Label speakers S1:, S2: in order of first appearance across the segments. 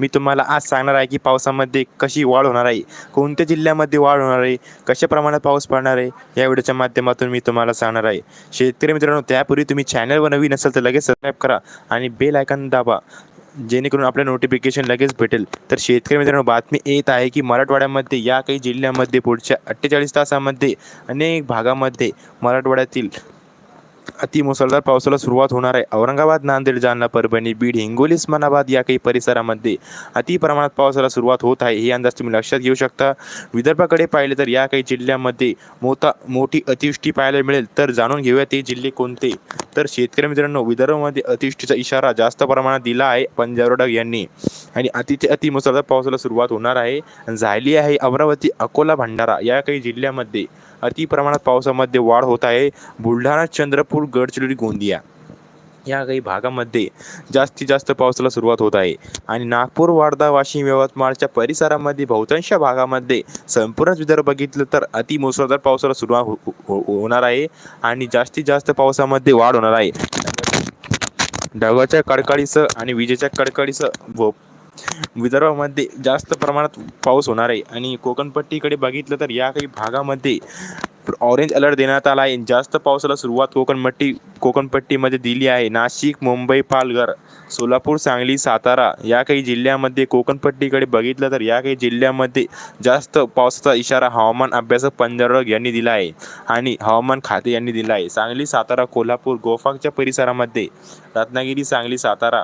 S1: मी तुम्हाला आज सांगणार आहे की पावसामध्ये कशी वाढ होणार आहे कोणत्या जिल्ह्यामध्ये वाढ होणार आहे कशा प्रमाणात पाऊस पडणार आहे या व्हिडिओच्या माध्यमातून मी तुम्हाला सांगणार आहे. शेतकरी मित्रांनो त्यापूर्वी तुम्ही चॅनलवर नवीन असेल तर लगेच सबस्क्राईब करा आणि बेल आयकन दाबा जेणेकरून आपल्या नोटिफिकेशन लगेच भेटेल. तर शेतकरी मित्रांनो बातमी येत आहे की मराठवाड्यामध्ये या काही जिल्ह्यामध्ये पुढच्या अठ्ठेचाळीस तासामध्ये अनेक भागामध्ये मराठवाड्यातील अति मुसळधार पावसाला सुरुवात होणार आहे. औरंगाबाद नांदेड जालना परभणी बीड हिंगोली उस्मानाबाद या काही परिसरामध्ये अति प्रमाणात पावसाला सुरुवात होत आहे. हे अंदाज तुम्ही लक्षात घेऊ शकता. विदर्भाकडे पाहिले तर या काही जिल्ह्यामध्ये मोठा मोठी अतिवृष्टी पाहायला मिळेल. तर जाणून घेऊया ते जिल्हे कोणते? तर शेतकरी मित्रांनो विदर्भामध्ये अतिवृष्टीचा इशारा जास्त प्रमाणात दिला आहे पंजाबरोडक यांनी. आणि अतिचे अति मुसळधार पावसाला सुरुवात होणार आहे. झाली आहे अमरावती अकोला भंडारा या काही जिल्ह्यामध्ये अति प्रमाणात पावसामध्ये वाढ होत आहे. बुलढाणा चंद्रपूर गडचिरोली गोंदिया. या काही भागामध्ये जास्तीत जास्त पावसाला सुरुवात होत आहे. आणि नागपूर वार्धा वाशिम यवतमाळच्या परिसरामध्ये बहुतांश भागामध्ये संपूर्ण विदर्भ बघितलं तर अति मुसळधार पावसाला सुरुवात हो, हो, हो, होणार आहे. आणि जास्तीत जास्त पावसामध्ये वाढ होणार आहे. ढगाच्या कडकडीसह आणि विजेच्या कडकडीसह व विदर्भामध्ये जास्त प्रमाणात पाऊस होणार आहे. आणि कोकणपट्टीकडे बघितलं तर या काही भागामध्ये ऑरेंज अलर्ट देण्यात आला आहे. जास्त पावसाला सुरुवात कोकणपट्टी कोकणपट्टीमध्ये दिली आहे. नाशिक मुंबई पालघर सोलापूर सांगली सातारा या काही जिल्ह्यामध्ये कोकणपट्टीकडे बघितलं तर या काही जिल्ह्यामध्ये जास्त पावसाचा इशारा हवामान अभ्यासक पंजाबराव यांनी दिला आहे आणि हवामान खाते यांनी दिला आहे. सांगली सातारा कोल्हापूर गोफाकच्या परिसरामध्ये रत्नागिरी सांगली सातारा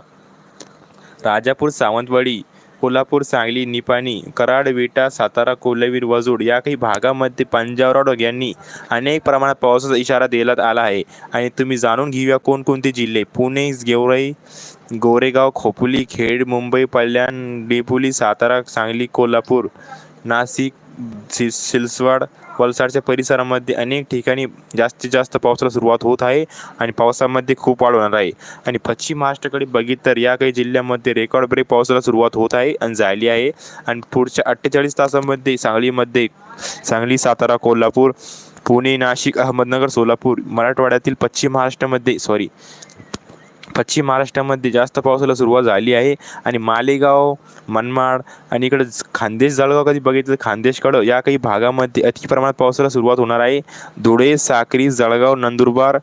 S1: राजापूर सावंतवाडी कोल्हापूर सांगली निपाणी कराड विटा सातारा कोल्हावीर वजूड या काही भागामध्ये पंजाबराव यांनी अनेक प्रमाणात पावसाचा इशारा देण्यात आला आहे. आणि तुम्ही जाणून घेऊया कोणकोणते जिल्हे? पुणे गेवराई गोरेगाव खोपोली खेड मुंबई कल्याण डेपोली सातारा सांगली कोल्हापूर नाशिक सिलसवाड वलसाडच्या परिसरामध्ये अनेक ठिकाणी जास्तीत जास्त पावसाला सुरुवात होत आहे आणि पावसामध्ये खूप वाढ होणार आहे. आणि पश्चिम महाराष्ट्राकडे बघितलं तर या काही जिल्ह्यामध्ये रेकॉर्ड ब्रेक पावसाला सुरुवात होत आहे आणि झाली आहे. आणि पुढच्या अठ्ठेचाळीस तासामध्ये सांगलीमध्ये सांगली सातारा कोल्हापूर पुणे नाशिक अहमदनगर सोलापूर मराठवाड्यातील पश्चिम महाराष्ट्रामध्ये सॉरी पश्चिम महाराष्ट्रामध्ये जास्त पावसाला सुरुवात झाली आहे. आणि मालेगाव मनमाड आणि इकडं खानदेश जळगाव कधी बघितलं तर खानदेशकडं या काही भागामध्ये अति प्रमाणात पावसाला सुरुवात होणार आहे. धुळे साक्री जळगाव नंदुरबार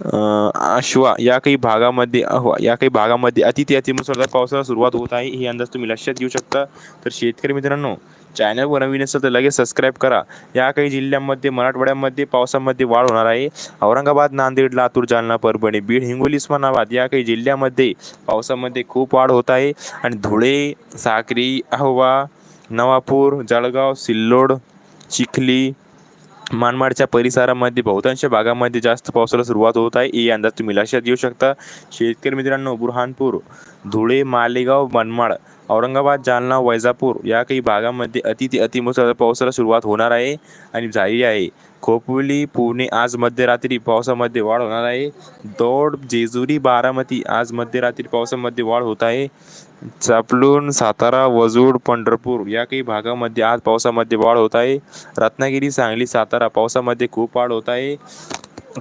S1: अश्वा या काही भागामध्ये अहवा या काही भागामध्ये अति ते अतिमुसळधार पावसाला सुरुवात होत आहे. हे अंदाज तुम्ही लक्षात घेऊ शकता. तर शेतकरी मित्रांनो चॅनलवर नवीन असेल तर लगेच सबस्क्राईब करा. या काही जिल्ह्यांमध्ये मराठवाड्यामध्ये पावसामध्ये वाढ होणार आहे. औरंगाबाद नांदेड लातूर जालना परभणी बीड हिंगोली उस्मानाबाद या काही जिल्ह्यामध्ये पावसामध्ये खूप वाढ होत आहे. आणि धुळे साक्री अहवा नवापूर जळगाव सिल्लोड चिखली मानमाडच्या परिसरामध्ये बहुतांश भागामध्ये जास्त पावसाला सुरुवात होत आहे. हे अंदाज तुम्ही लक्षात घेऊ शकता. शेतकरी मित्रांनो बुरहानपूर धुळे मालेगाव मनमाड औरंगाबाद जालना वैजापूर या काही भागामध्ये अति ते अतिमुसळधार पावसाला सुरुवात होणार आहे आणि झाली आहे. खोपोली पुणे आज मध्यरात्री पावसामध्ये वाढ होणार आहे. दौड जेजुरी बारामती आज मध्यरात्री पावसामध्ये वाढ होत आहे. चापलून सातारा वजूड पंढरपूर या काही भागामध्ये आज पावसामध्ये वाढ होत आहे. रत्नागिरी सांगली सातारा पावसामध्ये खूप वाढ होत आहे.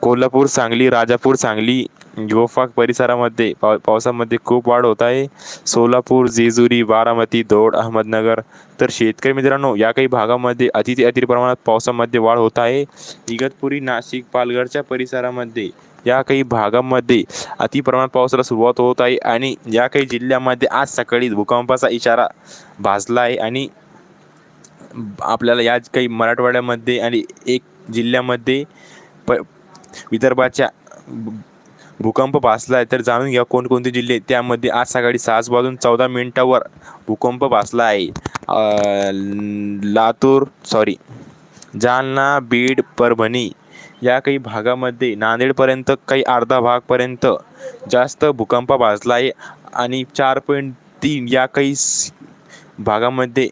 S1: कोल्हापूर सांगली राजापूर सांगली गोफाक परिसरामध्ये पाव पावसामध्ये खूप वाढ होत आहे. सोलापूर जेजुरी बारामती दौड अहमदनगर. तर शेतकरी मित्रांनो या काही भागामध्ये अति अति प्रमाणात पावसामध्ये वाढ होत आहे. इगतपुरी नाशिक पालघरच्या परिसरामध्ये या काही भागामध्ये अति प्रमाणात पावसाला सुरुवात होत आहे आणि या काही जिल्ह्यामध्ये आज सकाळी भूकंपाचा इशारा भाजला आहे आणि आपल्याला या काही मराठवाड्यामध्ये आणि एक जिल्ह्यामध्ये प विदर्भाच्या भूकंप भासला आहे तर जाणून घ्या कोणकोणते जिल्हे त्यामध्ये आज सकाळी सहाच वाजून चौदा मिनिटावर भूकंप भासला आहे. लातूर सॉरी जालना बीड परभणी या काही भागामध्ये नांदेडपर्यंत काही अर्धा भागपर्यंत जास्त भूकंप भासला आहे. आणि चार पॉईंट तीन या काही भागामध्ये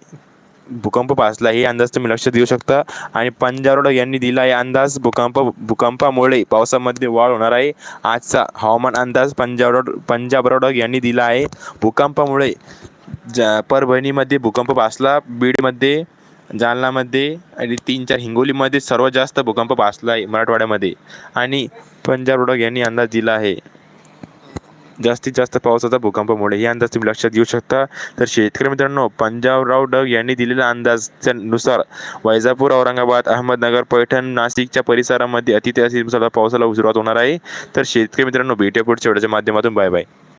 S1: भूकंप भासला हे अंदाज तुम्ही लक्ष देऊ शकता. आणि पंजारोड यांनी दिला आहे अंदाज. भूकंप भूकंपामुळे पावसामध्ये वाढ होणार आहे. आजचा हवामान अंदाज पंजाब पंजाबरोड यांनी दिला आहे. भूकंपामुळे जा परभणीमध्ये भूकंप पासला बीडमध्ये जालनामध्ये आणि तीन चार हिंगोलीमध्ये सर्वात जास्त भूकंप भासला आहे मराठवाड्यामध्ये. आणि पंजाब रोडक यांनी अंदाज दिला आहे. जास्तीत जास्त पावसाचा भूकंपामुळे हे अंदाज तुम्ही लक्षात घेऊ शकता. तर शेतकरी मित्रांनो पंजाबराव डग यांनी दिलेल्या अंदाजानुसार वैजापूर औरंगाबाद अहमदनगर पैठण नाशिकच्या परिसरामध्ये अति पावसाला सुरुवात होणार आहे. तर शेतकरी मित्रांनो भेटूया पुढच्या व्हिडिओच्या माध्यमातून. Bye bye.